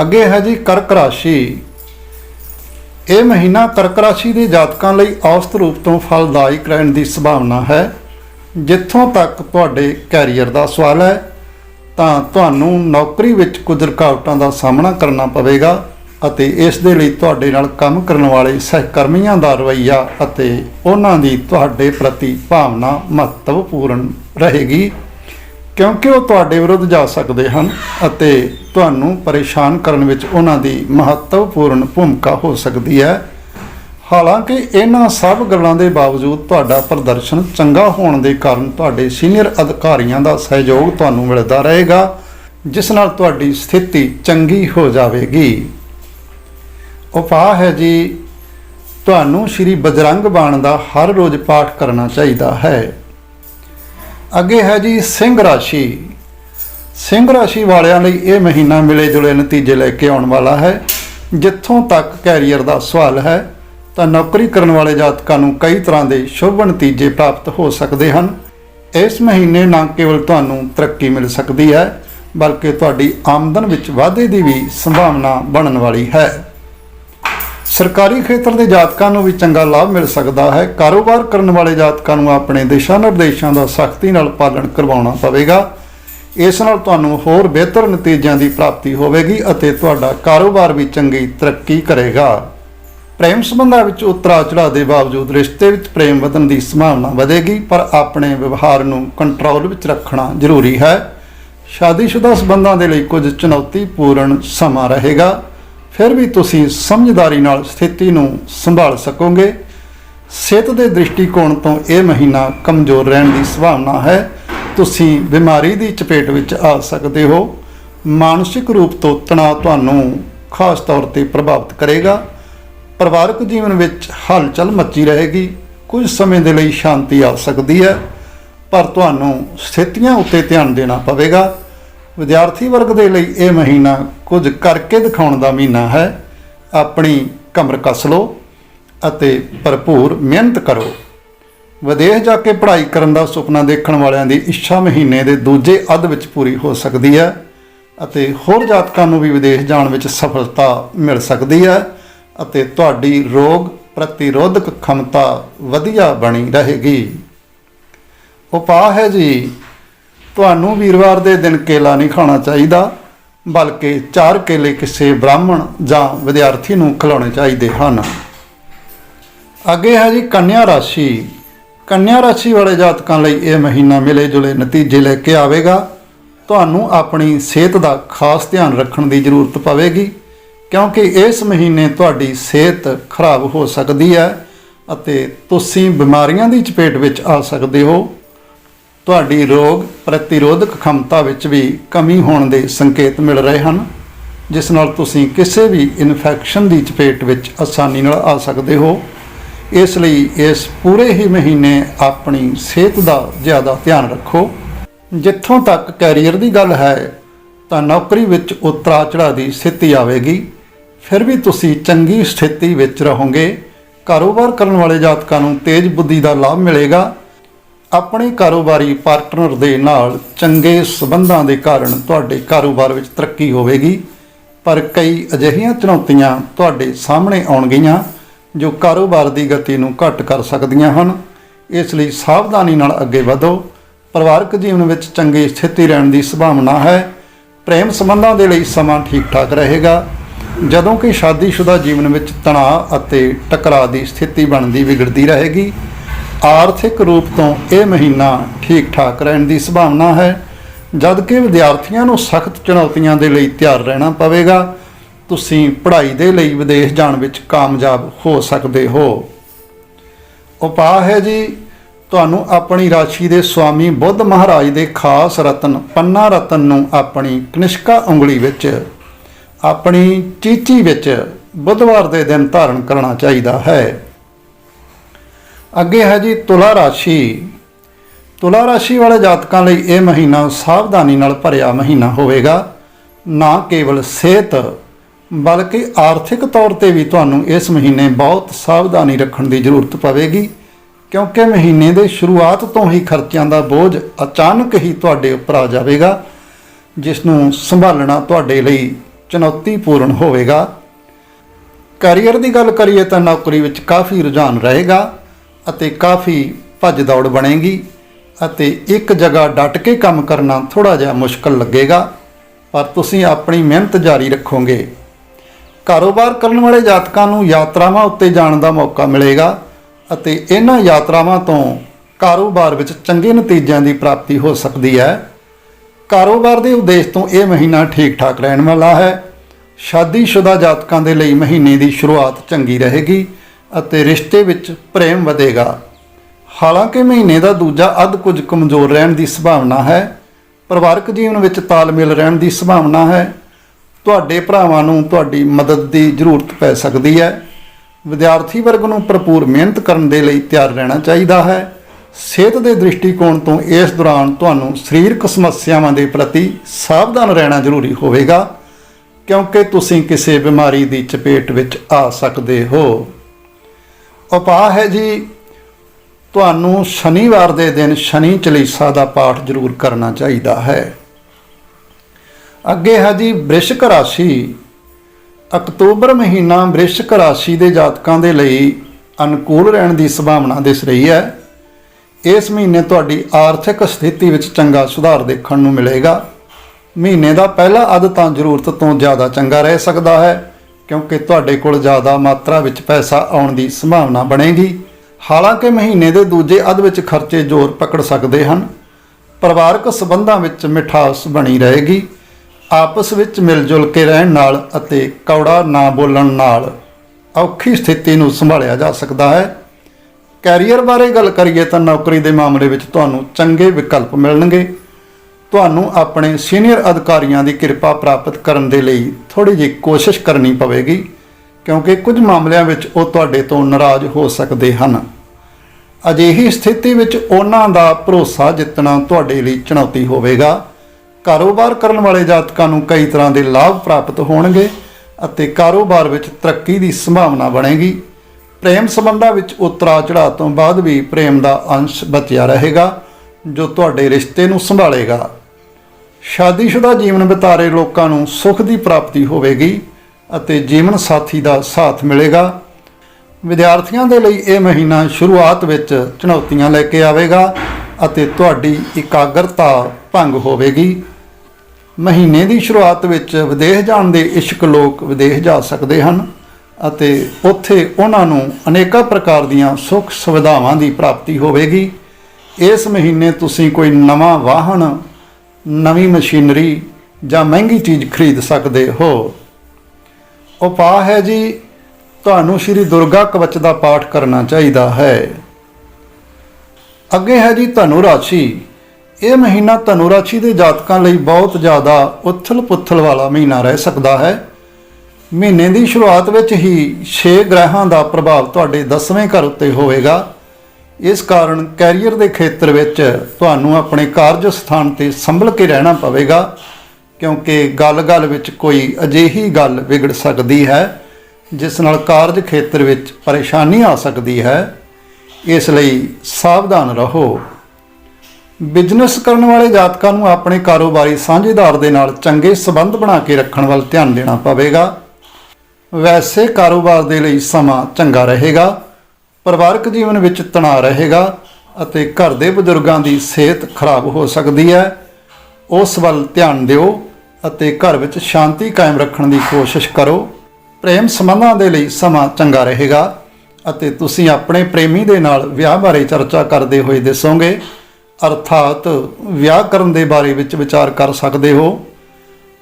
ਅੱਗੇ ਹੈ ਜੀ ਕਰਕ ਰਾਸ਼ੀ। ਇਹ ਮਹੀਨਾ ਕਰਕ ਰਾਸ਼ੀ ਦੇ ਜਾਤਕਾਂ ਲਈ ਔਸਤ ਰੂਪ ਤੋਂ ਫਲਦਾਇਕ ਰਹਿਣ ਦੀ ਸੰਭਾਵਨਾ ਹੈ। ਜਿੱਥੋਂ ਤੱਕ ਤੁਹਾਡੇ ਕੈਰੀਅਰ ਦਾ ਸਵਾਲ ਹੈ, ਤਾਂ ਤੁਹਾਨੂੰ ਨੌਕਰੀ ਵਿੱਚ ਕੁਝ ਰੁਕਾਵਟਾਂ ਦਾ ਸਾਹਮਣਾ ਕਰਨਾ ਪਵੇਗਾ ਅਤੇ ਇਸ ਦੇ ਲਈ ਤੁਹਾਡੇ ਨਾਲ ਕੰਮ ਕਰਨ ਵਾਲੇ ਸਹਿਕਰਮੀਆਂ ਦਾ ਰਵੱਈਆ ਅਤੇ ਉਹਨਾਂ ਦੀ ਤੁਹਾਡੇ ਪ੍ਰਤੀ ਭਾਵਨਾ ਮਹੱਤਵਪੂਰਨ ਰਹੇਗੀ। ਕਿਉਂਕਿ ਉਹ ਤੁਹਾਡੇ ਵਿਰੁੱਧ ਜਾ ਸਕਦੇ ਹਨ ਅਤੇ ਤੁਹਾਨੂੰ ਪਰੇਸ਼ਾਨ ਕਰਨ ਵਿੱਚ ਉਹਨਾਂ ਦੀ ਮਹੱਤਵਪੂਰਨ ਭੂਮਿਕਾ ਹੋ ਸਕਦੀ ਹੈ। ਹਾਲਾਂਕਿ ਇਹਨਾਂ ਸਭ ਗੱਲਾਂ ਦੇ ਬਾਵਜੂਦ ਤੁਹਾਡਾ ਪ੍ਰਦਰਸ਼ਨ ਚੰਗਾ ਹੋਣ ਦੇ ਕਾਰਨ ਤੁਹਾਡੇ ਸੀਨੀਅਰ ਅਧਿਕਾਰੀਆਂ ਦਾ ਸਹਿਯੋਗ ਤੁਹਾਨੂੰ ਮਿਲਦਾ ਰਹੇਗਾ, ਜਿਸ ਨਾਲ ਤੁਹਾਡੀ ਸਥਿਤੀ ਚੰਗੀ ਹੋ ਜਾਵੇਗੀ। ਉਪਾਅ ਹੈ ਜੀ, ਤੁਹਾਨੂੰ ਸ਼੍ਰੀ ਬਜਰੰਗ ਬਾਣ ਦਾ ਹਰ ਰੋਜ਼ ਪਾਠ ਕਰਨਾ ਚਾਹੀਦਾ ਹੈ। ਅੱਗੇ ਹੈ ਜੀ ਸਿੰਘ ਰਾਸ਼ੀ। ਸਿੰਘ ਰਾਸ਼ੀ ਵਾਲਿਆਂ ਲਈ ਇਹ ਮਹੀਨਾ ਮਿਲੇ ਜੁਲੇ ਨਤੀਜੇ ਲੈ ਕੇ ਆਉਣ ਵਾਲਾ ਹੈ, ਜਿੱਥੋਂ ਤੱਕ ਕੈਰੀਅਰ ਦਾ ਸਵਾਲ ਹੈ। ਤਾਂ ਨੌਕਰੀ ਕਰਨ ਵਾਲੇ ਜਾਤਕਾਂ ਨੂੰ ਕਈ ਤਰ੍ਹਾਂ ਦੇ ਸ਼ੁਭ ਨਤੀਜੇ ਪ੍ਰਾਪਤ ਹੋ ਸਕਦੇ ਹਨ। ਇਸ ਮਹੀਨੇ ਨਾ ਕੇਵਲ ਤੁਹਾਨੂੰ ਤਰੱਕੀ ਮਿਲ ਸਕਦੀ ਹੈ, ਬਲਕਿ ਤੁਹਾਡੀ ਆਮਦਨ ਵਿੱਚ ਵਾਧੇ ਦੀ ਵੀ ਸੰਭਾਵਨਾ ਬਣਨ ਵਾਲੀ ਹੈ। ਸਰਕਾਰੀ ਖੇਤਰ ਦੇ ਜਾਤਕਾਂ ਨੂੰ ਵੀ ਚੰਗਾ ਲਾਭ ਮਿਲ ਸਕਦਾ ਹੈ। ਕਾਰੋਬਾਰ ਕਰਨ ਵਾਲੇ ਜਾਤਕਾਂ ਨੂੰ ਆਪਣੇ ਦਿਸ਼ਾ ਨਿਰਦੇਸ਼ਾਂ ਦਾ ਸਖਤੀ ਨਾਲ ਪਾਲਣ ਕਰਵਾਉਣਾ ਪਵੇਗਾ। ਇਸ ਨਾਲ ਤੁਹਾਨੂੰ ਹੋਰ ਬਿਹਤਰ ਨਤੀਜਿਆਂ ਦੀ ਪ੍ਰਾਪਤੀ ਹੋਵੇਗੀ ਅਤੇ ਤੁਹਾਡਾ ਕਾਰੋਬਾਰ ਵੀ ਚੰਗੀ ਤਰੱਕੀ ਕਰੇਗਾ। ਪ੍ਰੇਮ ਸੰਬੰਧਾਂ ਵਿੱਚ ਉਤਰਾ ਚੜਾਅ ਦੇ ਬਾਵਜੂਦ ਰਿਸ਼ਤੇ ਵਿੱਚ ਪ੍ਰੇਮ ਵਧਣ ਦੀ ਸੰਭਾਵਨਾ ਵਧੇਗੀ, ਪਰ ਆਪਣੇ ਵਿਵਹਾਰ ਨੂੰ ਕੰਟਰੋਲ ਵਿੱਚ ਰੱਖਣਾ ਜ਼ਰੂਰੀ ਹੈ। ਸ਼ਾਦੀशुदा ਸੰਬੰਧਾਂ ਦੇ ਲਈ ਕੁਝ ਚੁਣੌਤੀਪੂਰਨ ਸਮਾਂ ਰਹੇਗਾ। ਫਿਰ ਵੀ ਤੁਸੀਂ ਸਮਝਦਾਰੀ ਨਾਲ ਸਥਿਤੀ ਨੂੰ ਸੰਭਾਲ ਸਕੋਗੇ। ਸਿਹਤ ਦੇ ਦ੍ਰਿਸ਼ਟੀਕੋਣ ਤੋਂ ਇਹ ਮਹੀਨਾ ਕਮਜ਼ੋਰ ਰਹਿਣ ਦੀ ਸੰਭਾਵਨਾ ਹੈ। ਤੁਸੀਂ ਬਿਮਾਰੀ ਦੀ ਚਪੇਟ ਵਿੱਚ ਆ ਸਕਦੇ ਹੋ। ਮਾਨਸਿਕ ਰੂਪ ਤੋਂ ਤਣਾਅ ਤੁਹਾਨੂੰ ਖਾਸ ਤੌਰ ਤੇ ਪ੍ਰਭਾਵਿਤ ਕਰੇਗਾ। ਪਰਿਵਾਰਕ ਜੀਵਨ ਵਿੱਚ ਹਲਚਲ ਮੱਚੀ ਰਹੇਗੀ। ਕੁਝ ਸਮੇਂ ਦੇ ਲਈ ਸ਼ਾਂਤੀ ਆ ਸਕਦੀ ਹੈ, ਪਰ ਤੁਹਾਨੂੰ ਸਥਿਤੀਆਂ ਉੱਤੇ ਧਿਆਨ ਦੇਣਾ ਪਵੇਗਾ। ਵਿਦਿਆਰਥੀ ਵਰਗ ਦੇ ਲਈ ਇਹ ਮਹੀਨਾ ਕੁਝ ਕਰਕੇ ਦਿਖਾਉਣ ਦਾ ਮਹੀਨਾ ਹੈ। ਆਪਣੀ ਕਮਰ ਕੱਸ ਲਓ ਅਤੇ ਭਰਪੂਰ ਮਿਹਨਤ ਕਰੋ। ਵਿਦੇਸ਼ ਜਾ ਕੇ ਪੜ੍ਹਾਈ ਕਰਨ ਦਾ ਸੁਪਨਾ ਦੇਖਣ ਵਾਲਿਆਂ ਦੀ ਇੱਛਾ ਮਹੀਨੇ ਦੇ ਦੂਜੇ ਅੱਧ ਵਿੱਚ ਪੂਰੀ ਹੋ ਸਕਦੀ ਹੈ ਅਤੇ ਹੋਰ ਜਾਤਕਾਂ ਨੂੰ ਵੀ ਵਿਦੇਸ਼ ਜਾਣ ਵਿੱਚ ਸਫਲਤਾ ਮਿਲ ਸਕਦੀ ਹੈ। ਅਤੇ ਤੁਹਾਡੀ ਰੋਗ ਪ੍ਰਤੀਰੋਧਕ ਖਮਤਾ ਵਧੀਆ ਬਣੀ ਰਹੇਗੀ। ਉਪਾਅ ਹੈ ਜੀ, ਤੁਹਾਨੂੰ ਵੀਰਵਾਰ ਦੇ ਦਿਨ ਕੇਲਾ ਨਹੀਂ ਖਾਣਾ ਚਾਹੀਦਾ, ਬਲਕਿ ਚਾਰ ਕੇਲੇ ਕਿਸੇ ਬ੍ਰਾਹਮਣ ਜਾਂ ਵਿਦਿਆਰਥੀ ਨੂੰ ਖਿਲਾਉਣੇ ਚਾਹੀਦੇ ਹਨ। ਅੱਗੇ ਹੈ ਜੀ ਕੰਨਿਆ ਰਾਸ਼ੀ। ਕੰਨਿਆ ਰਾਸ਼ੀ ਵਾਲੇ ਜਾਤਕਾਂ ਲਈ ਇਹ ਮਹੀਨਾ ਮਿਲੇ ਜੁਲੇ ਨਤੀਜੇ ਲੈ ਕੇ ਆਵੇਗਾ। ਤੁਹਾਨੂੰ ਆਪਣੀ ਸਿਹਤ ਦਾ ਖਾਸ ਧਿਆਨ ਰੱਖਣ ਦੀ ਜ਼ਰੂਰਤ ਪਵੇਗੀ। ਕਿਉਂਕਿ ਇਸ ਮਹੀਨੇ ਤੁਹਾਡੀ ਸਿਹਤ ਖਰਾਬ ਹੋ ਸਕਦੀ ਹੈ ਅਤੇ ਤੁਸੀਂ ਬਿਮਾਰੀਆਂ ਦੀ ਚਪੇਟ ਵਿੱਚ ਆ ਸਕਦੇ ਹੋ। ਤੁਹਾਡੀ ਰੋਗ ਪ੍ਰਤੀਰੋਧਕ ਖਮਤਾ ਵਿੱਚ ਵੀ ਕਮੀ ਹੋਣ ਦੇ ਸੰਕੇਤ ਮਿਲ ਰਹੇ ਹਨ, ਜਿਸ ਨਾਲ ਤੁਸੀਂ ਕਿਸੇ ਵੀ ਇਨਫੈਕਸ਼ਨ ਦੀ ਚਪੇਟ ਵਿੱਚ ਆਸਾਨੀ ਨਾਲ ਆ ਸਕਦੇ ਹੋ। ਇਸ ਲਈ ਇਸ ਪੂਰੇ ਹੀ ਮਹੀਨੇ ਆਪਣੀ ਸਿਹਤ ਦਾ ਜ਼ਿਆਦਾ ਧਿਆਨ ਰੱਖੋ। ਜਿੱਥੋਂ ਤੱਕ ਕੈਰੀਅਰ ਦੀ ਗੱਲ ਹੈ, ਤਾਂ ਨੌਕਰੀ ਵਿੱਚ ਉਤਰਾ ਚੜ੍ਹਾਅ ਦੀ ਸਥਿਤੀ ਆਵੇਗੀ। ਫਿਰ ਵੀ ਤੁਸੀਂ ਚੰਗੀ ਸਥਿਤੀ ਵਿੱਚ ਰਹੋਗੇ। ਕਾਰੋਬਾਰ ਕਰਨ ਵਾਲੇ ਜਾਤਕਾਂ ਨੂੰ ਤੇਜ਼ ਬੁੱਧੀ ਦਾ ਲਾਭ ਮਿਲੇਗਾ। ਆਪਣੇ ਕਾਰੋਬਾਰੀ ਪਾਰਟਨਰ ਦੇ ਨਾਲ ਚੰਗੇ ਸਬੰਧਾਂ ਦੇ ਕਾਰਨ ਤੁਹਾਡੇ ਕਾਰੋਬਾਰ ਵਿੱਚ ਤਰੱਕੀ ਹੋਵੇਗੀ। ਪਰ ਕਈ ਅਜਿਹੀਆਂ ਚੁਣੌਤੀਆਂ ਤੁਹਾਡੇ ਸਾਹਮਣੇ ਆਉਣਗੀਆਂ ਜੋ ਕਾਰੋਬਾਰ ਦੀ ਗਤੀ ਨੂੰ ਘੱਟ ਕਰ ਸਕਦੀਆਂ ਹਨ। ਇਸ ਲਈ ਸਾਵਧਾਨੀ ਨਾਲ ਅੱਗੇ ਵਧੋ। ਪਰਿਵਾਰਕ ਜੀਵਨ ਵਿੱਚ ਚੰਗੀ ਸਥਿਤੀ ਰਹਿਣ ਦੀ ਸੰਭਾਵਨਾ ਹੈ। ਪ੍ਰੇਮ ਸੰਬੰਧਾਂ ਦੇ ਲਈ ਸਮਾਂ ਠੀਕ ਠਾਕ ਰਹੇਗਾ। ਜਦੋਂ ਕਿ ਸ਼ਾਦੀशुदा ਜੀਵਨ ਵਿੱਚ ਤਣਾਅ ਅਤੇ ਟਕਰਾਅ ਦੀ ਸਥਿਤੀ ਬਣਦੀ ਵਿਗੜਦੀ ਰਹੇਗੀ, ਆਰਥਿਕ ਰੂਪ ਤੋਂ ਇਹ ਮਹੀਨਾ ਠੀਕ ਠਾਕ ਰਹਿਣ ਦੀ ਸੰਭਾਵਨਾ ਹੈ। ਜਦਕਿ ਵਿਦਿਆਰਥੀਆਂ ਨੂੰ ਸਖਤ ਚੁਣੌਤੀਆਂ ਦੇ ਲਈ ਤਿਆਰ ਰਹਿਣਾ ਪਵੇਗਾ। ਤੁਸੀਂ ਪੜ੍ਹਾਈ ਦੇ ਲਈ ਵਿਦੇਸ਼ ਜਾਣ ਵਿੱਚ ਕਾਮਯਾਬ ਹੋ ਸਕਦੇ ਹੋ। ਉਪਾਅ ਹੈ ਜੀ, ਤੁਹਾਨੂੰ ਆਪਣੀ ਰਾਸ਼ੀ ਦੇ ਸਵਾਮੀ ਬੁੱਧ ਮਹਾਰਾਜ ਦੇ ਖਾਸ ਰਤਨ ਪੰਨਾ ਰਤਨ ਨੂੰ ਆਪਣੀ ਕਨਿਸ਼ਕਾ ਉਂਗਲੀ ਵਿੱਚ ਆਪਣੀ ਚੀਚੀ ਵਿੱਚ ਬੁੱਧਵਾਰ ਦੇ ਦਿਨ ਧਾਰਨ ਕਰਨਾ ਚਾਹੀਦਾ ਹੈ। ਅੱਗੇ ਹੈ ਜੀ ਤੁਲਾ ਰਾਸ਼ੀ। ਤੁਲਾ ਰਾਸ਼ੀ ਵਾਲੇ ਜਾਤਕਾਂ ਲਈ ਇਹ ਮਹੀਨਾ ਸਾਵਧਾਨੀ ਨਾਲ ਭਰਿਆ ਮਹੀਨਾ ਹੋਵੇਗਾ। ਨਾ ਕੇਵਲ ਸਿਹਤ, ਬਲਕਿ ਆਰਥਿਕ ਤੌਰ ਤੇ ਵੀ ਤੁਹਾਨੂੰ ਇਸ ਮਹੀਨੇ ਬਹੁਤ ਸਾਵਧਾਨੀ ਰੱਖਣ ਦੀ ਜ਼ਰੂਰਤ ਪਵੇਗੀ, ਕਿਉਂਕਿ ਮਹੀਨੇ ਦੇ ਸ਼ੁਰੂਆਤ ਤੋਂ ਹੀ ਖਰਚਿਆਂ ਦਾ ਬੋਝ ਅਚਾਨਕ ਹੀ ਤੁਹਾਡੇ ਉੱਪਰ ਆ ਜਾਵੇਗਾ, ਜਿਸ ਨੂੰ ਸੰਭਾਲਣਾ ਤੁਹਾਡੇ ਲਈ ਚੁਣੌਤੀਪੂਰਨ ਹੋਵੇਗਾ। ਕੈਰੀਅਰ ਦੀ ਗੱਲ ਕਰੀਏ ਤਾਂ ਨੌਕਰੀ ਵਿੱਚ ਕਾਫੀ ਰੁਝਾਨ ਰਹੇਗਾ ਅਤੇ ਕਾਫੀ ਭੱਜ ਦੌੜ ਬਣੇਗੀ ਅਤੇ ਇੱਕ ਜਗ੍ਹਾ ਡਟ ਕੇ ਕੰਮ ਕਰਨਾ ਥੋੜਾ ਜਿਹਾ ਮੁਸ਼ਕਲ ਲੱਗੇਗਾ, ਪਰ ਤੁਸੀਂ ਆਪਣੀ ਮਿਹਨਤ ਜਾਰੀ ਰੱਖੋਗੇ। ਕਾਰੋਬਾਰ ਕਰਨ ਵਾਲੇ ਜਾਤਕਾਂ ਨੂੰ ਯਾਤਰਾਵਾਂ ਉੱਤੇ ਜਾਣ ਦਾ ਮੌਕਾ ਮਿਲੇਗਾ ਅਤੇ ਇਹਨਾਂ ਯਾਤਰਾਵਾਂ ਤੋਂ ਕਾਰੋਬਾਰ ਵਿੱਚ ਚੰਗੇ ਨਤੀਜਿਆਂ ਦੀ ਪ੍ਰਾਪਤੀ ਹੋ ਸਕਦੀ ਹੈ। ਕਾਰੋਬਾਰ ਦੇ ਉਦੇਸ਼ ਤੋਂ ਇਹ ਮਹੀਨਾ ਠੀਕ ਠਾਕ ਰਹਿਣ ਵਾਲਾ ਹੈ। ਸ਼ਾਦੀशुदा ਜਾਤਕਾਂ ਦੇ ਲਈ ਮਹੀਨੇ ਦੀ ਸ਼ੁਰੂਆਤ ਚੰਗੀ ਰਹੇਗੀ ਅਤੇ ਰਿਸ਼ਤੇ ਵਿੱਚ ਪ੍ਰੇਮ ਵਧੇਗਾ। ਹਾਲਾਂਕਿ ਮਹੀਨੇ ਦਾ ਦੂਜਾ ਅੱਧ ਕੁਝ ਕਮਜ਼ੋਰ ਰਹਿਣ ਦੀ ਸੰਭਾਵਨਾ ਹੈ। ਪਰਿਵਾਰਕ ਜੀਵਨ ਵਿੱਚ ਤਾਲਮੇਲ ਰਹਿਣ ਦੀ ਸੰਭਾਵਨਾ ਹੈ। ਤੁਹਾਡੇ ਭਰਾਵਾਂ ਨੂੰ ਤੁਹਾਡੀ ਮਦਦ ਦੀ ਜ਼ਰੂਰਤ ਪੈ ਸਕਦੀ ਹੈ। ਵਿਦਿਆਰਥੀ ਵਰਗ ਨੂੰ ਭਰਪੂਰ ਮਿਹਨਤ ਕਰਨ ਦੇ ਲਈ ਤਿਆਰ ਰਹਿਣਾ ਚਾਹੀਦਾ ਹੈ। ਸਿਹਤ ਦੇ ਦ੍ਰਿਸ਼ਟੀਕੋਣ ਤੋਂ ਇਸ ਦੌਰਾਨ ਤੁਹਾਨੂੰ ਸਰੀਰਕ ਸਮੱਸਿਆਵਾਂ ਦੇ ਪ੍ਰਤੀ ਸਾਵਧਾਨ ਰਹਿਣਾ ਜ਼ਰੂਰੀ ਹੋਵੇਗਾ, ਕਿਉਂਕਿ ਤੁਸੀਂ ਕਿਸੇ ਬਿਮਾਰੀ ਦੀ ਚਪੇਟ ਵਿੱਚ ਆ ਸਕਦੇ ਹੋ। ਉਪਾਅ ਹੈ ਜੀ, ਤੁਹਾਨੂੰ ਸ਼ਨੀਵਾਰ ਦੇ ਦਿਨ ਸ਼ਨੀ ਚਲੀਸਾ ਦਾ ਪਾਠ ਜ਼ਰੂਰ ਕਰਨਾ ਚਾਹੀਦਾ ਹੈ। ਅੱਗੇ ਹੈ ਜੀ ਬ੍ਰਿਸ਼ਕ ਰਾਸ਼ੀ। ਅਕਤੂਬਰ ਮਹੀਨਾ ਬ੍ਰਿਸ਼ਕ ਰਾਸ਼ੀ ਦੇ ਜਾਤਕਾਂ ਦੇ ਲਈ ਅਨੁਕੂਲ ਰਹਿਣ ਦੀ ਸੰਭਾਵਨਾ ਦਿਸ ਰਹੀ ਹੈ। ਇਸ ਮਹੀਨੇ ਤੁਹਾਡੀ ਆਰਥਿਕ ਸਥਿਤੀ ਵਿੱਚ ਚੰਗਾ ਸੁਧਾਰ ਦੇਖਣ ਨੂੰ ਮਿਲੇਗਾ। ਮਹੀਨੇ ਦਾ ਪਹਿਲਾ ਅੱਧ ਤਾਂ ਜ਼ਰੂਰਤ ਤੋਂ ਜ਼ਿਆਦਾ ਚੰਗਾ ਰਹਿ ਸਕਦਾ ਹੈ, ਕਿਉਂਕਿ ਤੁਹਾਡੇ ਕੋਲ ਜ਼ਿਆਦਾ ਮਾਤਰਾ ਵਿੱਚ ਪੈਸਾ ਆਉਣ ਦੀ ਸੰਭਾਵਨਾ ਬਣੇਗੀ। ਹਾਲਾਂਕਿ ਮਹੀਨੇ ਦੇ ਦੂਜੇ ਅੱਧ ਵਿੱਚ ਖਰਚੇ ਜ਼ੋਰ ਪਕੜ ਸਕਦੇ ਹਨ। ਪਰਿਵਾਰਕ ਸਬੰਧਾਂ ਵਿੱਚ ਮਿਠਾਸ ਬਣੀ ਰਹੇਗੀ। ਆਪਸ ਵਿੱਚ ਮਿਲ ਜੁਲ ਕੇ ਰਹਿਣ ਨਾਲ ਅਤੇ ਕੌੜਾ ਨਾ ਬੋਲਣ ਨਾਲ ਔਖੀ ਸਥਿਤੀ ਨੂੰ ਸੰਭਾਲਿਆ ਜਾ ਸਕਦਾ ਹੈ। ਕੈਰੀਅਰ ਬਾਰੇ ਗੱਲ ਕਰੀਏ ਤਾਂ ਨੌਕਰੀ ਦੇ ਮਾਮਲੇ ਵਿੱਚ ਤੁਹਾਨੂੰ ਚੰਗੇ ਵਿਕਲਪ ਮਿਲਣਗੇ। ਤੁਹਾਨੂੰ ਆਪਣੇ ਸੀਨੀਅਰ ਅਧਿਕਾਰੀਆਂ ਦੀ ਕਿਰਪਾ ਪ੍ਰਾਪਤ ਕਰਨ ਦੇ ਲਈ ਥੋੜੀ ਜਿਹੀ ਕੋਸ਼ਿਸ਼ ਕਰਨੀ ਪਵੇਗੀ, ਕਿਉਂਕਿ ਕੁਝ ਮਾਮਲਿਆਂ ਵਿੱਚ ਉਹ ਤੁਹਾਡੇ ਤੋਂ ਨਾਰਾਜ਼ ਹੋ ਸਕਦੇ ਹਨ। ਅਜਿਹੀ ਸਥਿਤੀ ਵਿੱਚ ਉਹਨਾਂ ਦਾ ਭਰੋਸਾ ਜਿੱਤਣਾ ਤੁਹਾਡੇ ਲਈ ਚੁਣੌਤੀ ਹੋਵੇਗਾ। ਕਾਰੋਬਾਰ ਕਰਨ ਵਾਲੇ ਜਾਤਕਾਂ ਨੂੰ ਕਈ ਤਰ੍ਹਾਂ ਦੇ ਲਾਭ ਪ੍ਰਾਪਤ ਹੋਣਗੇ ਅਤੇ ਕਾਰੋਬਾਰ ਵਿੱਚ ਤਰੱਕੀ ਦੀ ਸੰਭਾਵਨਾ ਬਣੇਗੀ। ਪ੍ਰੇਮ ਸੰਬੰਧਾਂ ਵਿੱਚ ਉਤਰਾ ਚੜ੍ਹਾਅ ਤੋਂ ਬਾਅਦ ਵੀ ਪ੍ਰੇਮ ਦਾ ਅੰਸ਼ ਬਚਿਆ ਰਹੇਗਾ, ਜੋ ਤੁਹਾਡੇ ਰਿਸ਼ਤੇ ਨੂੰ ਸੰਭਾਲੇਗਾ। ਸ਼ਾਦੀशुदा ਜੀਵਨ ਬਿਤਾਰੇ ਲੋਕਾਂ ਨੂੰ ਸੁੱਖ ਦੀ ਪ੍ਰਾਪਤੀ ਹੋਵੇਗੀ ਅਤੇ ਜੀਵਨ ਸਾਥੀ ਦਾ ਸਾਥ ਮਿਲੇਗਾ। ਵਿਦਿਆਰਥੀਆਂ ਦੇ ਲਈ ਇਹ ਮਹੀਨਾ ਸ਼ੁਰੂਆਤ ਵਿੱਚ ਚੁਣੌਤੀਆਂ ਲੈ ਕੇ ਆਵੇਗਾ ਅਤੇ ਤੁਹਾਡੀ ਇਕਾਗਰਤਾ ਭੰਗ ਹੋਵੇਗੀ। ਮਹੀਨੇ ਦੀ ਸ਼ੁਰੂਆਤ ਵਿੱਚ ਵਿਦੇਸ਼ ਜਾਣ ਦੇ ਇਸ਼ਕ ਲੋਕ ਵਿਦੇਸ਼ ਜਾ ਸਕਦੇ ਹਨ। ਅਤੇ ਉੱਥੇ ਉਹਨਾਂ ਨੂੰ ਅਨੇਕਾਂ ਪ੍ਰਕਾਰ ਦੀਆਂ ਸੁੱਖ ਸੁਵਿਧਾਵਾਂ ਦੀ ਪ੍ਰਾਪਤੀ ਹੋਵੇਗੀ। ਇਸ ਮਹੀਨੇ ਤੁਸੀਂ ਕੋਈ ਨਵਾਂ ਵਾਹਨ, ਨਵੀਂ ਮਸ਼ੀਨਰੀ ਜਾਂ ਮਹਿੰਗੀ ਚੀਜ਼ ਖਰੀਦ ਸਕਦੇ ਹੋ। ਉਪਾਅ ਹੈ ਜੀ, ਤੁਹਾਨੂੰ ਸ਼੍ਰੀ ਦੁਰਗਾ ਕਵਚ ਦਾ ਪਾਠ ਕਰਨਾ ਚਾਹੀਦਾ ਹੈ। ਅੱਗੇ ਹੈ ਜੀ ਧਨੁ ਰਾਸ਼ੀ। ਇਹ ਮਹੀਨਾ ਧਨੁ ਰਾਸ਼ੀ ਦੇ ਜਾਤਕਾਂ ਲਈ ਬਹੁਤ ਜ਼ਿਆਦਾ ਉਥਲ-ਪੁਥਲ ਵਾਲਾ ਮਹੀਨਾ ਰਹਿ ਸਕਦਾ ਹੈ। ਮਹੀਨੇ ਦੀ ਸ਼ੁਰੂਆਤ ਵਿੱਚ ਹੀ 6 ਗ੍ਰਹਾਂ ਦਾ ਪ੍ਰਭਾਵ ਤੁਹਾਡੇ 10ਵੇਂ ਘਰ ਉੱਤੇ ਹੋਵੇਗਾ। ਇਸ ਕਾਰਨ ਕੈਰੀਅਰ ਦੇ ਖੇਤਰ ਵਿੱਚ ਤੁਹਾਨੂੰ ਆਪਣੇ ਕਾਰਜ ਸਥਾਨ ਤੇ ਸੰਭਲ ਕੇ ਰਹਿਣਾ ਪਵੇਗਾ, ਕਿਉਂਕਿ ਗੱਲ-ਗੱਲ ਵਿੱਚ ਕੋਈ ਅਜਿਹੀ ਗੱਲ ਵਿਗੜ ਸਕਦੀ ਹੈ, ਜਿਸ ਨਾਲ ਕਾਰਜ ਖੇਤਰ ਵਿੱਚ ਪਰੇਸ਼ਾਨੀ ਆ ਸਕਦੀ ਹੈ। ਇਸ ਲਈ ਸਾਵਧਾਨ ਰਹੋ। ਬਿਜ਼ਨਸ ਕਰਨ ਵਾਲੇ ਜਾਤਕਾਂ ਨੂੰ ਆਪਣੇ ਕਾਰੋਬਾਰੀ ਸਾਂਝੇਦਾਰ ਦੇ ਨਾਲ ਚੰਗੇ ਸਬੰਧ ਬਣਾ ਕੇ ਰੱਖਣ ਵੱਲ ਧਿਆਨ ਦੇਣਾ ਪਵੇਗਾ। ਵੈਸੇ ਕਾਰੋਬਾਰ ਦੇ ਲਈ ਸਮਾਂ ਚੰਗਾ ਰਹੇਗਾ, ਪਰਿਵਾਰਕ ਜੀਵਨ ਵਿੱਚ ਤਣਾਅ ਰਹੇਗਾ ਅਤੇ ਘਰ ਦੇ ਬਜ਼ੁਰਗਾਂ ਦੀ ਸਿਹਤ ਖਰਾਬ ਹੋ ਸਕਦੀ ਹੈ। ਉਸ ਵੱਲ ਧਿਆਨ ਦਿਓ ਅਤੇ ਘਰ ਵਿੱਚ ਸ਼ਾਂਤੀ ਕਾਇਮ ਰੱਖਣ ਦੀ ਕੋਸ਼ਿਸ਼ ਕਰੋ। ਪ੍ਰੇਮ ਸੰਬੰਧਾਂ ਦੇ ਲਈ ਸਮਾਂ ਚੰਗਾ ਰਹੇਗਾ ਅਤੇ ਤੁਸੀਂ ਆਪਣੇ ਪ੍ਰੇਮੀ ਦੇ ਨਾਲ ਵਿਆਹ ਬਾਰੇ ਚਰਚਾ ਕਰਦੇ ਹੋਏ ਦਿਸੋਗੇ। ਅਰਥਾਤ ਵਿਆਹ ਕਰਨ ਦੇ ਬਾਰੇ ਵਿੱਚ ਵਿਚਾਰ ਕਰ ਸਕਦੇ ਹੋ।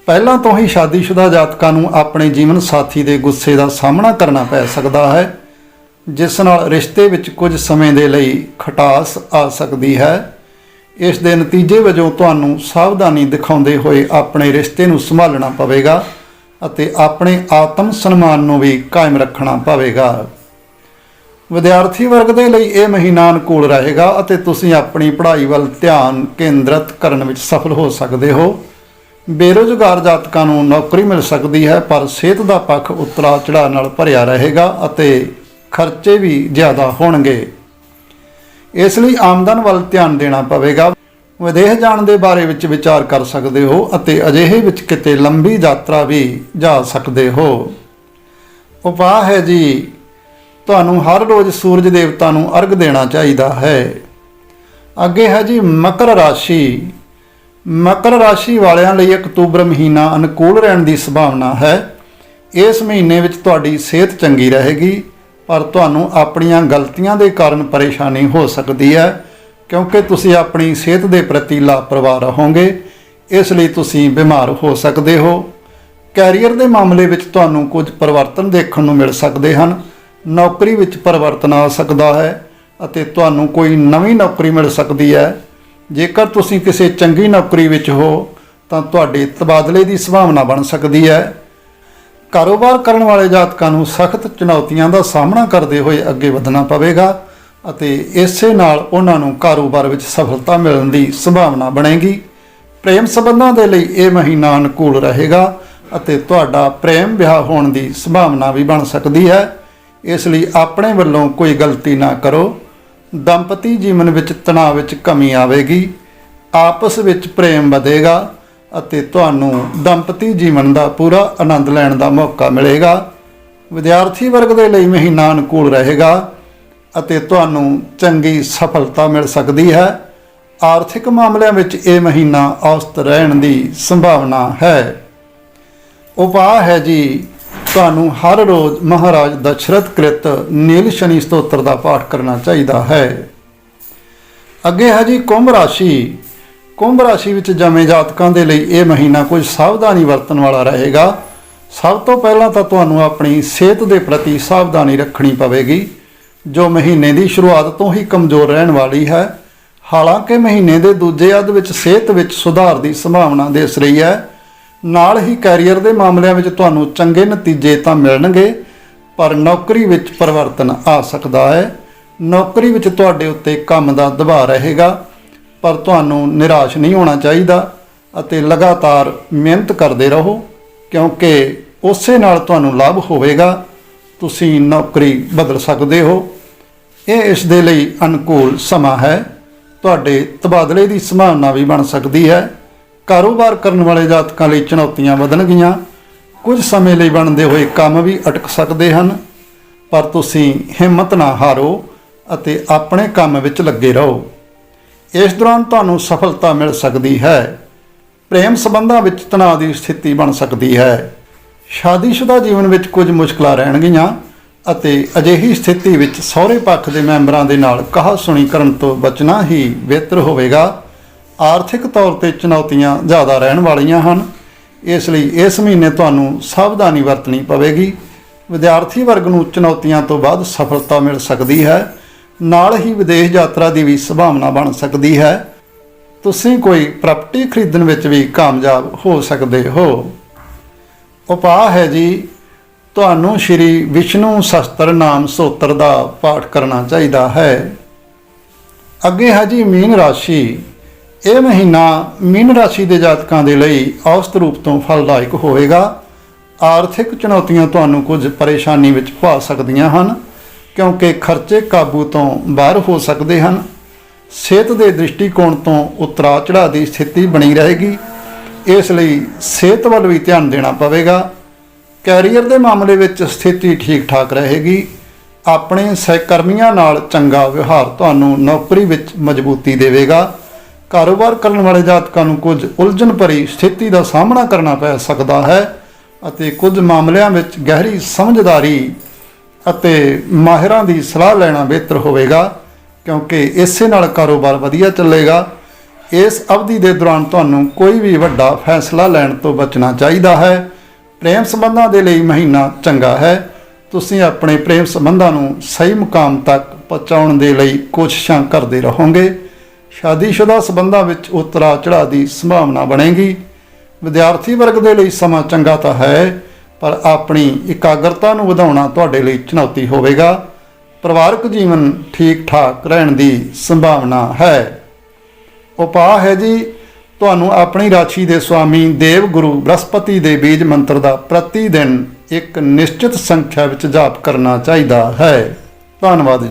ਪਹਿਲਾਂ ਤੋਂ ਹੀ ਸ਼ਾਦੀशुदा ਜਾਤਕਾਂ ਨੂੰ ਆਪਣੇ ਜੀਵਨ ਸਾਥੀ ਦੇ ਗੁੱਸੇ ਦਾ ਸਾਹਮਣਾ ਕਰਨਾ ਪੈ ਸਕਦਾ ਹੈ, ਜਿਸ ਨਾਲ ਰਿਸ਼ਤੇ ਵਿੱਚ ਕੁਝ ਸਮੇਂ ਦੇ ਲਈ ਖਟਾਸ ਆ ਸਕਦੀ ਹੈ। ਇਸ ਦੇ ਨਤੀਜੇ ਵਜੋਂ ਤੁਹਾਨੂੰ ਸਾਵਧਾਨੀ ਦਿਖਾਉਂਦੇ ਹੋਏ ਆਪਣੇ ਰਿਸ਼ਤੇ ਨੂੰ ਸੰਭਾਲਣਾ ਪਵੇਗਾ ਅਤੇ ਆਪਣੇ ਆਤਮ ਸਨਮਾਨ ਨੂੰ ਵੀ ਕਾਇਮ ਰੱਖਣਾ ਪਵੇਗਾ। ਵਿਦਿਆਰਥੀ ਵਰਗ ਦੇ ਲਈ ਇਹ ਮਹੀਨਾ ਅਨੁਕੂਲ ਰਹੇਗਾ ਅਤੇ ਤੁਸੀਂ ਆਪਣੀ ਪੜ੍ਹਾਈ ਵੱਲ ਧਿਆਨ ਕੇਂਦਰਿਤ ਕਰਨ ਵਿੱਚ ਸਫਲ ਹੋ ਸਕਦੇ ਹੋ। ਬੇਰੁਜ਼ਗਾਰ ਜਾਤਕਾਂ ਨੂੰ ਨੌਕਰੀ ਮਿਲ ਸਕਦੀ ਹੈ, ਪਰ ਸਿਹਤ ਦਾ ਪੱਖ ਉਤਰਾ ਚੜਾਅ ਨਾਲ ਭਰਿਆ ਰਹੇਗਾ ਅਤੇ ਖਰਚੇ ਵੀ ਜ਼ਿਆਦਾ ਹੋਣਗੇ। ਇਸ ਲਈ ਆਮਦਨ ਵੱਲ ਧਿਆਨ ਦੇਣਾ ਪਵੇਗਾ। ਵਿਦੇਸ਼ ਜਾਣ ਦੇ ਬਾਰੇ ਵਿੱਚ ਵਿਚਾਰ ਕਰ ਸਕਦੇ ਹੋ ਅਤੇ ਅਜਿਹੇ ਵਿੱਚ ਕਿਤੇ ਲੰਬੀ ਯਾਤਰਾ ਵੀ ਜਾ ਸਕਦੇ ਹੋ। ਉਪਾਅ ਹੈ ਜੀ, ਤੁਹਾਨੂੰ ਹਰ ਰੋਜ਼ ਸੂਰਜ ਦੇਵਤਾ ਨੂੰ ਅਰਗ ਦੇਣਾ ਚਾਹੀਦਾ ਹੈ। ਅੱਗੇ ਹੈ ਜੀ ਮਕਰ ਰਾਸ਼ੀ। ਮਕਰ ਰਾਸ਼ੀ ਵਾਲਿਆਂ ਲਈ ਅਕਤੂਬਰ ਮਹੀਨਾ ਅਨੁਕੂਲ ਰਹਿਣ ਦੀ ਸੰਭਾਵਨਾ ਹੈ। ਇਸ ਮਹੀਨੇ ਵਿੱਚ ਤੁਹਾਡੀ ਸਿਹਤ ਚੰਗੀ ਰਹੇਗੀ, ਪਰ ਤੁਹਾਨੂੰ ਆਪਣੀਆਂ ਗਲਤੀਆਂ ਦੇ ਕਾਰਨ ਪਰੇਸ਼ਾਨੀ ਹੋ ਸਕਦੀ ਹੈ, ਕਿਉਂਕਿ ਤੁਸੀਂ ਆਪਣੀ ਸਿਹਤ ਦੇ ਪ੍ਰਤੀ ਲਾਪਰਵਾਹ ਰਹੋਗੇ, ਇਸ ਲਈ ਤੁਸੀਂ ਬਿਮਾਰ ਹੋ ਸਕਦੇ ਹੋ। ਕੈਰੀਅਰ ਦੇ ਮਾਮਲੇ ਵਿੱਚ ਤੁਹਾਨੂੰ ਕੁਝ ਪਰਿਵਰਤਨ ਦੇਖਣ ਨੂੰ ਮਿਲ ਸਕਦੇ ਹਨ, ਨੌਕਰੀ ਵਿੱਚ ਪਰਿਵਰਤਨ ਆ ਸਕਦਾ ਹੈ ਅਤੇ ਤੁਹਾਨੂੰ ਕੋਈ ਨਵੀਂ ਨੌਕਰੀ ਮਿਲ ਸਕਦੀ ਹੈ। ਜੇਕਰ ਤੁਸੀਂ ਕਿਸੇ ਚੰਗੀ ਨੌਕਰੀ ਵਿੱਚ ਹੋ, ਤਾਂ ਤੁਹਾਡੇ ਤਬਾਦਲੇ ਦੀ ਸੰਭਾਵਨਾ ਬਣ ਸਕਦੀ ਹੈ। ਕਾਰੋਬਾਰ ਕਰਨ ਵਾਲੇ ਜਾਤਕਾਂ ਨੂੰ ਸਖਤ ਚੁਣੌਤੀਆਂ ਦਾ ਸਾਹਮਣਾ ਕਰਦੇ ਹੋਏ ਅੱਗੇ ਵਧਣਾ ਪਵੇਗਾ ਅਤੇ ਇਸੇ ਨਾਲ ਉਹਨਾਂ ਨੂੰ ਕਾਰੋਬਾਰ ਵਿੱਚ ਸਫਲਤਾ ਮਿਲਣ ਦੀ ਸੰਭਾਵਨਾ ਬਣੇਗੀ। ਪ੍ਰੇਮ ਸੰਬੰਧਾਂ ਦੇ ਲਈ ਇਹ ਮਹੀਨਾ ਅਨੁਕੂਲ ਰਹੇਗਾ ਅਤੇ ਤੁਹਾਡਾ ਪ੍ਰੇਮ ਵਿਆਹ ਹੋਣ ਦੀ ਸੰਭਾਵਨਾ ਵੀ ਬਣ ਸਕਦੀ ਹੈ। ਇਸ ਲਈ ਆਪਣੇ ਵੱਲੋਂ ਕੋਈ ਗਲਤੀ ਨਾ ਕਰੋ। ਦੰਪਤੀ ਜੀਵਨ ਵਿੱਚ ਤਣਾਅ ਵਿੱਚ ਕਮੀ ਆਵੇਗੀ, ਆਪਸ ਵਿੱਚ ਪ੍ਰੇਮ ਵਧੇਗਾ ਅਤੇ ਤੁਹਾਨੂੰ ਦੰਪਤੀ ਜੀਵਨ ਦਾ ਪੂਰਾ ਆਨੰਦ ਲੈਣ ਦਾ ਮੌਕਾ ਮਿਲੇਗਾ। ਵਿਦਿਆਰਥੀ ਵਰਗ ਦੇ ਲਈ ਮਹੀਨਾ ਅਨੁਕੂਲ ਰਹੇਗਾ ਅਤੇ ਤੁਹਾਨੂੰ ਚੰਗੀ ਸਫਲਤਾ ਮਿਲ ਸਕਦੀ ਹੈ। ਆਰਥਿਕ ਮਾਮਲਿਆਂ ਵਿੱਚ ਇਹ ਮਹੀਨਾ ਔਸਤ ਰਹਿਣ ਦੀ ਸੰਭਾਵਨਾ ਹੈ। ਉਪਾਅ ਹੈ ਜੀ ਤੁਹਾਨੂੰ ਹਰ ਰੋਜ਼ ਮਹਾਰਾਜ ਦਸ਼ਰਥ ਕ੍ਰਿਤ ਨੀਲ ਸ਼ਨੀ ਸਤੋਤਰ ਦਾ ਪਾਠ ਕਰਨਾ ਚਾਹੀਦਾ ਹੈ। ਅੱਗੇ ਹੈ ਜੀ ਕੁੰਭ ਰਾਸ਼ੀ। ਕੁੰਭ ਰਾਸ਼ੀ ਵਿੱਚ ਜੰਮੇ ਜਾਤਕਾਂ ਦੇ ਲਈ ਇਹ ਮਹੀਨਾ ਕੁਝ ਸਾਵਧਾਨੀ ਵਰਤਣ ਵਾਲਾ ਰਹੇਗਾ। ਸਭ ਤੋਂ ਪਹਿਲਾਂ ਤਾਂ ਤੁਹਾਨੂੰ ਆਪਣੀ ਸਿਹਤ ਦੇ ਪ੍ਰਤੀ ਸਾਵਧਾਨੀ ਰੱਖਣੀ ਪਵੇਗੀ। ਜੋ ਮਹੀਨੇ ਦੀ ਸ਼ੁਰੂਆਤ ਤੋਂ ਹੀ ਕਮਜ਼ੋਰ ਰਹਿਣ ਵਾਲੀ ਹੈ। ਹਾਲਾਂਕਿ ਮਹੀਨੇ ਦੇ ਦੂਜੇ ਅੱਧ ਵਿੱਚ ਸਿਹਤ ਵਿੱਚ ਸੁਧਾਰ ਦੀ ਸੰਭਾਵਨਾ ਦਿਸ ਰਹੀ ਹੈ। ਨਾਲ ਹੀ ਕੈਰੀਅਰ ਦੇ ਮਾਮਲਿਆਂ ਵਿੱਚ ਤੁਹਾਨੂੰ ਚੰਗੇ ਨਤੀਜੇ ਤਾਂ ਮਿਲਣਗੇ, ਪਰ ਨੌਕਰੀ ਵਿੱਚ ਪਰਿਵਰਤਨ ਆ ਸਕਦਾ ਹੈ। ਨੌਕਰੀ ਵਿੱਚ ਤੁਹਾਡੇ ਉੱਤੇ ਕੰਮ ਦਾ ਦਬਾਅ ਰਹੇਗਾ, ਪਰ ਤੁਹਾਨੂੰ ਨਿਰਾਸ਼ ਨਹੀਂ ਹੋਣਾ ਚਾਹੀਦਾ ਅਤੇ ਲਗਾਤਾਰ ਮਿਹਨਤ ਕਰਦੇ ਰਹੋ, ਕਿਉਂਕਿ ਉਸੇ ਨਾਲ ਤੁਹਾਨੂੰ ਲਾਭ ਹੋਵੇਗਾ। ਤੁਸੀਂ ਨੌਕਰੀ ਬਦਲ ਸਕਦੇ ਹੋ। ਇਹ ਇਸ ਦੇ ਲਈ ਅਨੁਕੂਲ ਸਮਾਂ ਹੈ। ਤੁਹਾਡੇ ਤਬਾਦਲੇ ਦੀ ਸੰਭਾਵਨਾ ਵੀ ਬਣ ਸਕਦੀ ਹੈ। ਕਾਰੋਬਾਰ ਕਰਨ ਵਾਲੇ ਜਾਤਕਾਂ ਲਈ ਚੁਣੌਤੀਆਂ ਵਧਣਗੀਆਂ। ਕੁਝ ਸਮੇਂ ਲਈ ਬਣਦੇ ਹੋਏ ਕੰਮ ਵੀ ਅਟਕ ਸਕਦੇ ਹਨ, ਪਰ ਤੁਸੀਂ ਹਿੰਮਤ ਨਾ ਹਾਰੋ ਅਤੇ ਆਪਣੇ ਕੰਮ ਵਿੱਚ ਲੱਗੇ ਰਹੋ। ਇਸ ਦੌਰਾਨ ਤੁਹਾਨੂੰ ਸਫਲਤਾ ਮਿਲ ਸਕਦੀ ਹੈ। ਪ੍ਰੇਮ ਸੰਬੰਧਾਂ ਵਿੱਚ ਤਣਾਅ ਦੀ ਸਥਿਤੀ ਬਣ ਸਕਦੀ ਹੈ। ਸ਼ਾਦੀशुदा ਜੀਵਨ ਵਿੱਚ ਕੁਝ ਮੁਸ਼ਕਲਾਂ ਰਹਿਣਗੀਆਂ ਅਤੇ ਅਜਿਹੀ ਸਥਿਤੀ ਵਿੱਚ ਸਹੁਰੇ ਪੱਖ ਦੇ ਮੈਂਬਰਾਂ ਦੇ ਨਾਲ ਕਹਾ ਸੁਣੀ ਕਰਨ ਤੋਂ ਬਚਣਾ ਹੀ ਬਿਹਤਰ ਹੋਵੇਗਾ। ਆਰਥਿਕ ਤੌਰ ਤੇ ਚੁਣੌਤੀਆਂ ਜ਼ਿਆਦਾ ਰਹਿਣ ਵਾਲੀਆਂ ਹਨ। ਇਸ ਲਈ ਇਸ ਮਹੀਨੇ ਤੁਹਾਨੂੰ ਸਾਵਧਾਨੀ ਵਰਤਣੀ ਪਵੇਗੀ। ਵਿਦਿਆਰਥੀ ਵਰਗ ਨੂੰ ਚੁਣੌਤੀਆਂ ਤੋਂ ਬਾਅਦ ਸਫਲਤਾ ਮਿਲ ਸਕਦੀ ਹੈ। ਨਾਲ ਹੀ ਵਿਦੇਸ਼ ਯਾਤਰਾ ਦੀ ਵੀ ਸੰਭਾਵਨਾ ਬਣ ਸਕਦੀ ਹੈ। ਤੁਸੀਂ ਕੋਈ ਪ੍ਰਾਪਰਟੀ ਖਰੀਦਣ ਵਿੱਚ ਵੀ ਕਾਮਯਾਬ ਹੋ ਸਕਦੇ ਹੋ। ਉਪਾਅ ਹੈ ਜੀ, ਤੁਹਾਨੂੰ ਸ਼੍ਰੀ ਵਿਸ਼ਨੂੰ ਸ਼ਸਤਰ ਨਾਮ ਸੋਤਰ ਦਾ ਪਾਠ ਕਰਨਾ ਚਾਹੀਦਾ ਹੈ। ਅੱਗੇ ਹੈ ਜੀ ਮੀਨ ਰਾਸ਼ੀ। ਇਹ ਮਹੀਨਾ ਮੀਨ ਰਾਸ਼ੀ ਦੇ ਜਾਤਕਾਂ ਦੇ ਲਈ ਔਸਤ ਰੂਪ ਤੋਂ ਫਲਦਾਇਕ ਹੋਵੇਗਾ। ਆਰਥਿਕ ਚੁਣੌਤੀਆਂ ਤੁਹਾਨੂੰ ਕੁਝ ਪਰੇਸ਼ਾਨੀ ਵਿੱਚ ਪਾ ਸਕਦੀਆਂ ਹਨ, ਕਿਉਂਕਿ ਖਰਚੇ ਕਾਬੂ ਤੋਂ ਬਾਹਰ ਹੋ ਸਕਦੇ ਹਨ। ਸਿਹਤ ਦੇ ਦ੍ਰਿਸ਼ਟੀਕੋਣ ਤੋਂ ਉਤਰਾ ਚੜ੍ਹਾਅ ਦੀ ਸਥਿਤੀ ਬਣੀ ਰਹੇਗੀ। ਇਸ ਲਈ ਸਿਹਤ ਵੱਲ ਵੀ ਧਿਆਨ ਦੇਣਾ ਪਵੇਗਾ। ਕੈਰੀਅਰ ਦੇ ਮਾਮਲੇ ਵਿੱਚ ਸਥਿਤੀ ਠੀਕ ਠਾਕ ਰਹੇਗੀ। ਆਪਣੇ ਸਹਿਕਰਮੀਆਂ ਨਾਲ ਚੰਗਾ ਵਿਵਹਾਰ ਤੁਹਾਨੂੰ ਨੌਕਰੀ ਵਿੱਚ ਮਜ਼ਬੂਤੀ ਦੇਵੇਗਾ। ਕਾਰੋਬਾਰ ਕਰਨ ਵਾਲੇ ਜਾਤਕਾਂ ਨੂੰ ਕੁਝ ਉਲਝਣ ਭਰੀ ਸਥਿਤੀ ਦਾ ਸਾਹਮਣਾ ਕਰਨਾ ਪੈ ਸਕਦਾ ਹੈ ਅਤੇ ਕੁਝ ਮਾਮਲਿਆਂ ਵਿੱਚ ਗਹਿਰੀ ਸਮਝਦਾਰੀ ਅਤੇ ਮਾਹਿਰਾਂ ਦੀ ਸਲਾਹ ਲੈਣਾ ਬਿਹਤਰ ਹੋਵੇਗਾ, ਕਿਉਂਕਿ ਇਸੇ ਨਾਲ ਕਾਰੋਬਾਰ ਵਧੀਆ ਚੱਲੇਗਾ। ਇਸ ਅਵਧੀ ਦੇ ਦੌਰਾਨ ਤੁਹਾਨੂੰ ਕੋਈ ਵੀ ਵੱਡਾ ਫੈਸਲਾ ਲੈਣ ਤੋਂ ਬਚਣਾ ਚਾਹੀਦਾ ਹੈ। ਪ੍ਰੇਮ ਸੰਬੰਧਾਂ ਦੇ ਲਈ ਮਹੀਨਾ ਚੰਗਾ ਹੈ। ਤੁਸੀਂ ਆਪਣੇ ਪ੍ਰੇਮ ਸੰਬੰਧਾਂ ਨੂੰ ਸਹੀ ਮੁਕਾਮ ਤੱਕ ਪਹੁੰਚਾਉਣ ਦੇ ਲਈ ਕੋਸ਼ਿਸ਼ਾਂ ਕਰਦੇ ਰਹੋਗੇ। ਸ਼ਾਦੀशुदा ਸੰਬੰਧਾਂ ਵਿੱਚ ਉਤਰਾ ਚੜ੍ਹਾਅ ਦੀ ਸੰਭਾਵਨਾ ਬਣੇਗੀ। ਵਿਦਿਆਰਥੀ ਵਰਗ ਦੇ ਲਈ ਸਮਾਂ ਚੰਗਾ ਤਾਂ ਹੈ, ਪਰ ਆਪਣੀ ਇਕਾਗਰਤਾ ਨੂੰ ਵਧਾਉਣਾ ਤੁਹਾਡੇ ਲਈ ਚੁਣੌਤੀ ਹੋਵੇਗਾ। ਪਰਿਵਾਰਕ ਜੀਵਨ ਠੀਕ ਠਾਕ ਰਹਿਣ ਦੀ ਸੰਭਾਵਨਾ ਹੈ। ਉਪਾਅ ਹੈ ਜੀ, ਤੁਹਾਨੂੰ ਆਪਣੀ ਰਾਸ਼ੀ ਦੇ ਸਵਾਮੀ ਦੇਵ ਗੁਰੂ ਬ੍ਰਹਸਪਤੀ ਦੇ ਬੀਜ ਮੰਤਰ ਦਾ ਪ੍ਰਤੀ ਦਿਨ ਇੱਕ ਨਿਸ਼ਚਿਤ ਸੰਖਿਆ ਵਿੱਚ ਜਾਪ ਕਰਨਾ ਚਾਹੀਦਾ ਹੈ। ਧੰਨਵਾਦ ਜੀ।